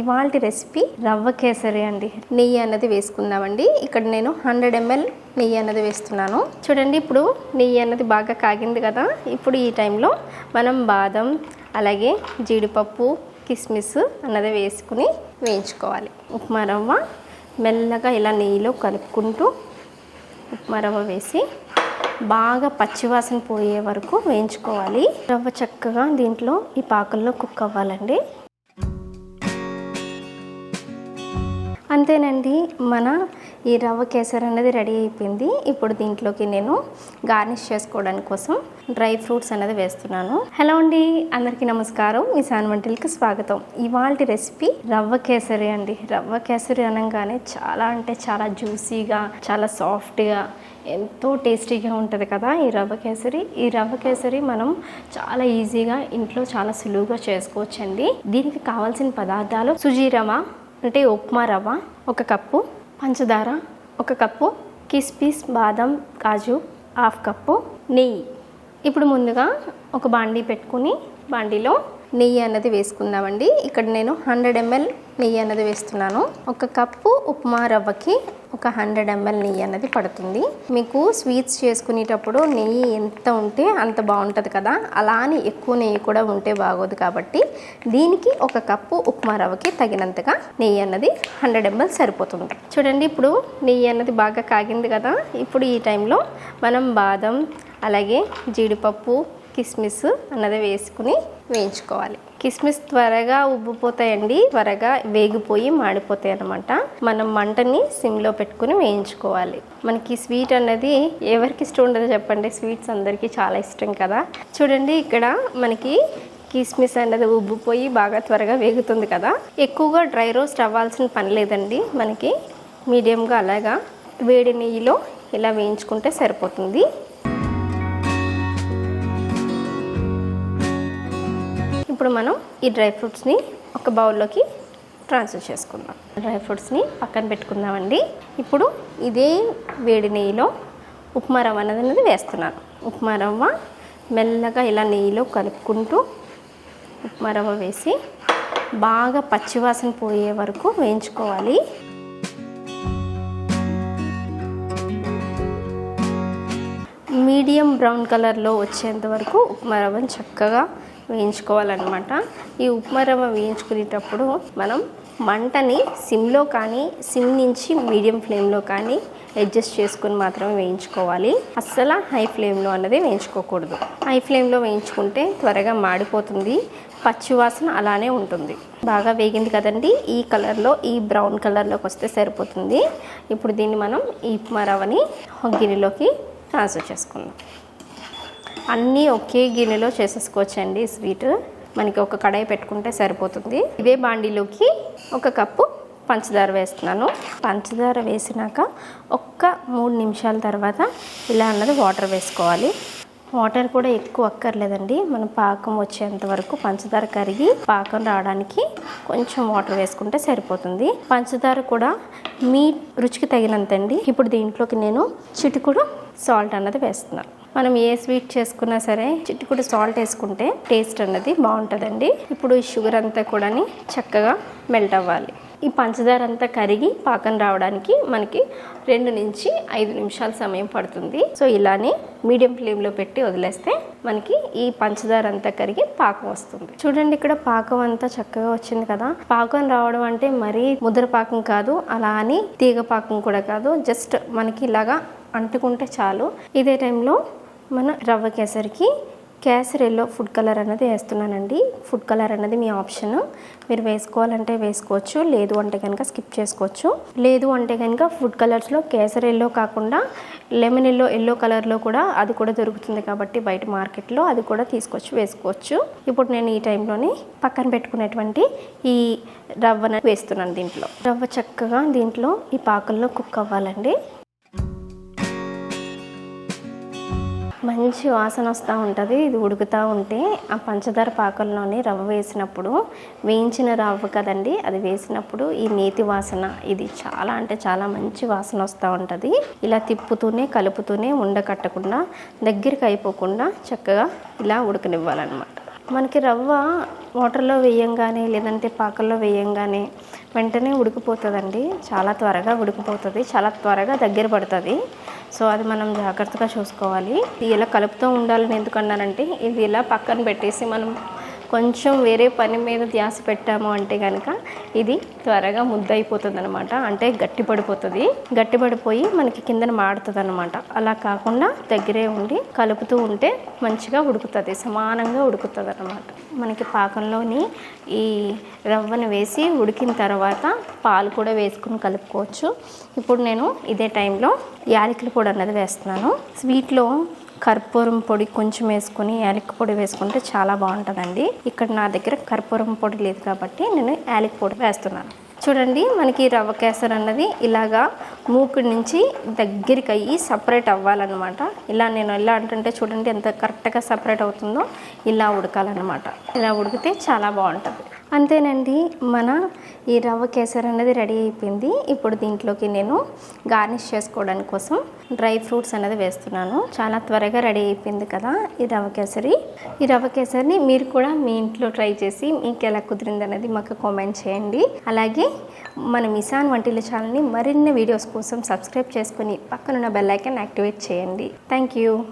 ఇవాళ రెసిపీ రవ్వ కేసరి అండి. నెయ్యి అన్నది వేసుకుందామండి. ఇక్కడ నేను హండ్రెడ్ ఎంఎల్ నెయ్యి అన్నది వేస్తున్నాను. చూడండి ఇప్పుడు నెయ్యి అన్నది బాగా కాగింది కదా. ఇప్పుడు ఈ టైంలో మనం బాదం అలాగే జీడిపప్పు కిస్మిస్ అన్నది వేసుకుని వేయించుకోవాలి. ఉప్మా రవ్వ మెల్లగా ఇలా నెయ్యిలో కలుపుకుంటూ ఉప్మా రవ్వ వేసి బాగా పచ్చివాసన పోయే వరకు వేయించుకోవాలి. రవ్వ చక్కగా దీంట్లో ఈ పాకల్లో కుక్ అవ్వాలండి. అంతేనండి. మన ఈ రవ్వ కేసరి అనేది రెడీ అయిపోయింది. ఇప్పుడు దీంట్లోకి నేను గార్నిష్ చేసుకోవడానికి కోసం డ్రై ఫ్రూట్స్ అనేది వేస్తున్నాను. హలో అండి అందరికీ నమస్కారం. మీ సాన్ వంటలకి స్వాగతం. ఇవాళ రెసిపీ రవ్వ కేసరి అండి. రవ్వ కేసరి అనగానే చాలా అంటే చాలా జ్యూసీగా చాలా సాఫ్ట్గా ఎంతో టేస్టీగా ఉంటుంది కదా ఈ రవ్వ కేసరి. ఈ రవ్వ కేసరి మనం చాలా ఈజీగా ఇంట్లో చాలా సులువుగా చేసుకోవచ్చండి. దీనికి కావాల్సిన పదార్థాలు సుజీ రవ్వ అంటే ఉప్మా రవ్వ ఒక కప్పు పంచదార ఒక కప్పు కిస్మిస్ బాదం కాజు హాఫ్ కప్పు నెయ్యి. ఇప్పుడు ముందుగా ఒక బాండీ పెట్టుకుని బాండీలో నెయ్యి అన్నది వేసుకుందామండి. ఇక్కడ నేను హండ్రెడ్ ఎంఎల్ నెయ్యి అన్నది వేస్తున్నాను. ఒక కప్పు ఉప్మా రవ్వకి ఒక హండ్రెడ్ ఎంఎల్ నెయ్యి అన్నది పడుతుంది. మీకు స్వీట్స్ చేసుకునేటప్పుడు నెయ్యి ఎంత ఉంటే అంత బాగుంటుంది కదా. అలా అని ఎక్కువ నెయ్యి కూడా ఉంటే బాగోదు కాబట్టి దీనికి ఒక కప్పు ఉప్మా రవ్వకి తగినంతగా నెయ్యి అన్నది హండ్రెడ్ ఎంఎల్ సరిపోతుంది. చూడండి ఇప్పుడు నెయ్యి అన్నది బాగా కాగింది కదా. ఇప్పుడు ఈ టైంలో మనం బాదం అలాగే జీడిపప్పు కిస్మిస్ అన్నది వేసుకుని వేయించుకోవాలి. కిస్మిస్ త్వరగా ఉబ్బిపోతాయండి. త్వరగా వేగిపోయి మాడిపోతాయి అనమాట మనం మంటని సిమ్లో పెట్టుకుని వేయించుకోవాలి. మనకి స్వీట్ అన్నది ఎవరికి ఇష్టం ఉండదు చెప్పండి. స్వీట్స్ అందరికీ చాలా ఇష్టం కదా. చూడండి ఇక్కడ మనకి కిస్మిస్ అన్నది ఉబ్బిపోయి బాగా త్వరగా వేగుతుంది కదా. ఎక్కువగా డ్రై రోస్ట్ అవ్వాల్సిన పని లేదండి. మనకి మీడియంగా అలాగా వేడి నెయ్యిలో ఇలా వేయించుకుంటే సరిపోతుంది. ఇప్పుడు మనం ఈ డ్రై ఫ్రూట్స్ని ఒక బౌల్లోకి ట్రాన్స్ఫర్ చేసుకుందాం. డ్రై ఫ్రూట్స్ని పక్కన పెట్టుకుందామండి. ఇప్పుడు ఇదే వేడి నెయ్యిలో ఉప్మా రవ్వ అనేది వేస్తున్నాను. ఉప్మా రవ్వ మెల్లగా ఇలా నెయ్యిలో కలుపుకుంటూ ఉప్మా రవ్వ వేసి బాగా పచ్చివాసన పోయే వరకు వేయించుకోవాలి. మీడియం బ్రౌన్ కలర్లో వచ్చేంత వరకు ఉప్మా రవ్వని చక్కగా వేయించుకోవాలన్నమాట. ఈ ఉప్మా రవ్వ వేయించుకునేటప్పుడు మనం మంటని సిమ్లో కానీ సిమ్ నుంచి మీడియం ఫ్లేమ్లో కానీ అడ్జస్ట్ చేసుకుని మాత్రమే వేయించుకోవాలి. అస్సలు హై ఫ్లేమ్లో అన్నది వేయించుకోకూడదు. హై ఫ్లేమ్లో వేయించుకుంటే త్వరగా మాడిపోతుంది. పచ్చివాసన అలానే ఉంటుంది. బాగా వేగింది కదండి ఈ కలర్లో ఈ బ్రౌన్ కలర్లోకి వస్తే సరిపోతుంది. ఇప్పుడు దీన్ని మనం ఈ ఉప్మా రవ్వని గిన్నెలోకి ట్రాన్స్ఫర్ చేసుకుందాం. అన్నీ ఒకే గిన్నెలో చేసేసుకోవచ్చండి స్వీట్. మనకి ఒక కడాయి పెట్టుకుంటే సరిపోతుంది. ఇదే బాండీలోకి ఒక కప్పు పంచదార వేస్తున్నాను. పంచదార వేసినాక ఒక్క మూడు నిమిషాల తర్వాత ఇలా అన్నది వాటర్ వేసుకోవాలి. వాటర్ కూడా ఎక్కువ అక్కర్లేదండి. మన పాకం వచ్చేంత వరకు పంచదార కరిగి పాకం రావడానికి కొంచెం వాటర్ వేసుకుంటే సరిపోతుంది. పంచదార కూడా మీ రుచికి తగినంత అండి ఇప్పుడు దీంట్లోకి నేను చిటికుడు సాల్ట్ అన్నది వేస్తున్నాను. మనం ఏ స్వీట్ చేసుకున్నా సరే చిట్టుకుడు సాల్ట్ వేసుకుంటే టేస్ట్ అన్నది బాగుంటుందండి. ఇప్పుడు ఈ షుగర్ అంతా కూడా చక్కగా మెల్ట్ అవ్వాలి. ఈ పంచదార అంతా కరిగి పాకం రావడానికి మనకి రెండు నుంచి ఐదు నిమిషాల సమయం పడుతుంది. సో ఇలానే మీడియం ఫ్లేమ్లో పెట్టి వదిలేస్తే మనకి ఈ పంచదార అంతా కరిగి పాకం వస్తుంది. చూడండి ఇక్కడ పాకం అంతా చక్కగా వచ్చింది కదా. పాకం రావడం అంటే మరీ ముద్ర పాకం కాదు అలా అని తీగ పాకం కూడా కాదు. జస్ట్ మనకి ఇలాగా అంటుకుంటే చాలు. ఇదే టైంలో మన రవ్వ కేసరికి కేసరి ఎల్లో ఫుడ్ కలర్ అనేది వేస్తున్నానండి. ఫుడ్ కలర్ అనేది మీ ఆప్షన్ మీరు వేసుకోవాలంటే వేసుకోవచ్చు లేదు అంటే కనుక స్కిప్ చేసుకోవచ్చు. లేదు అంటే కనుక ఫుడ్ కలర్స్లో కేసరి ఎల్లో కాకుండా లెమన్ ఎల్లో ఎల్లో కలర్లో కూడా అది కూడా దొరుకుతుంది కాబట్టి బయట మార్కెట్లో అది కూడా తీసుకొచ్చి వేసుకోవచ్చు. ఇప్పుడు నేను ఈ టైంలోనే పక్కన పెట్టుకునేటువంటి ఈ రవ్వను వేస్తున్నాను దీంట్లో. రవ్వ చక్కగా దీంట్లో ఈ పాకల్లో కుక్ అవ్వాలండి. మంచి వాసన వస్తూ ఉంటుంది. ఇది ఉడుకుతూ ఉంటే ఆ పంచదార పాకంలోని రవ్వ వేసినప్పుడు వేయించిన రవ్వ కదండి అది వేసినప్పుడు ఈ నేతి వాసన ఇది చాలా అంటే చాలా మంచి వాసన వస్తూ ఉంటుంది. ఇలా తిప్పుతూనే కలుపుతూనే ఉండకట్టకుండా దగ్గరికి అయిపోకుండా చక్కగా ఇలా ఉడకనివ్వాలన్నమాట. మనకి రవ్వ వాటర్లో వేయంగానే లేదంటే పాకల్లో వేయంగానే వెంటనే ఉడికిపోతుందండి. చాలా త్వరగా ఉడికిపోతుంది చాలా త్వరగా దగ్గర పడుతుంది. సో అది మనం జాగ్రత్తగా చూసుకోవాలి. ఇది ఇలా కలుపుతూ ఉండాలని ఎందుకన్నానంటే ఇది ఇలా పక్కన పెట్టేసి మనం కొంచెం వేరే పని మీద ధ్యాస పెట్టాము అంటే కనుక ఇది త్వరగా ముద్ద అయిపోతుంది అనమాట అంటే గట్టి పడిపోతుంది గట్టి పడిపోయి మనకి కిందన మాడుతుంది అనమాట అలా కాకుండా దగ్గరే ఉండి కలుపుతూ ఉంటే మంచిగా ఉడుకుతుంది. సమానంగా ఉడుకుతుంది అనమాట మనకి పాకంలోని ఈ రవ్వను వేసి ఉడికిన తర్వాత పాలు కూడా వేసుకుని కలుపుకోవచ్చు. ఇప్పుడు నేను ఇదే టైంలో యాలకులు కూడా అన్నది వేస్తున్నాను. స్వీట్లో కర్పూరం పొడి కొంచెం వేసుకొని యాలక్ పొడి వేసుకుంటే చాలా బాగుంటుందండి. ఇక్కడ నా దగ్గర కర్పూరం పొడి లేదు కాబట్టి నేను యాలక్ పొడి వేస్తున్నాను. చూడండి మనకి రవ్వ కేసర్ అన్నది ఇలాగా మూకుడి నుంచి దగ్గరికి అయ్యి సపరేట్ అవ్వాలన్నమాట. ఇలా నేను ఎలా అంటుంటే చూడండి ఎంత కరెక్ట్గా సపరేట్ అవుతుందో ఇలా ఉడకాలన్నమాట. ఇలా ఉడికితే చాలా బాగుంటుంది. అంతేనండి. మన ఈ రవ్వ కేసర్ అనేది రెడీ అయిపోయింది. ఇప్పుడు దీంట్లోకి నేను గార్నిష్ చేసుకోవడానికి కోసం డ్రై ఫ్రూట్స్ అనేది వేస్తున్నాను. చాలా త్వరగా రెడీ అయిపోయింది కదా ఈ రవ్వ కేసరి. ఈ రవ్వ కేసరిని మీరు కూడా మీ ఇంట్లో ట్రై చేసి మీకు ఎలా కుదిరింది అనేది మాకు కామెంట్ చేయండి. అలాగే మన మిసాన్ వంటిల ఛానల్ని మరిన్ని వీడియోస్ కోసం సబ్స్క్రైబ్ చేసుకుని పక్కనున్న బెల్ యాక్టివేట్ చేయండి. Thank you.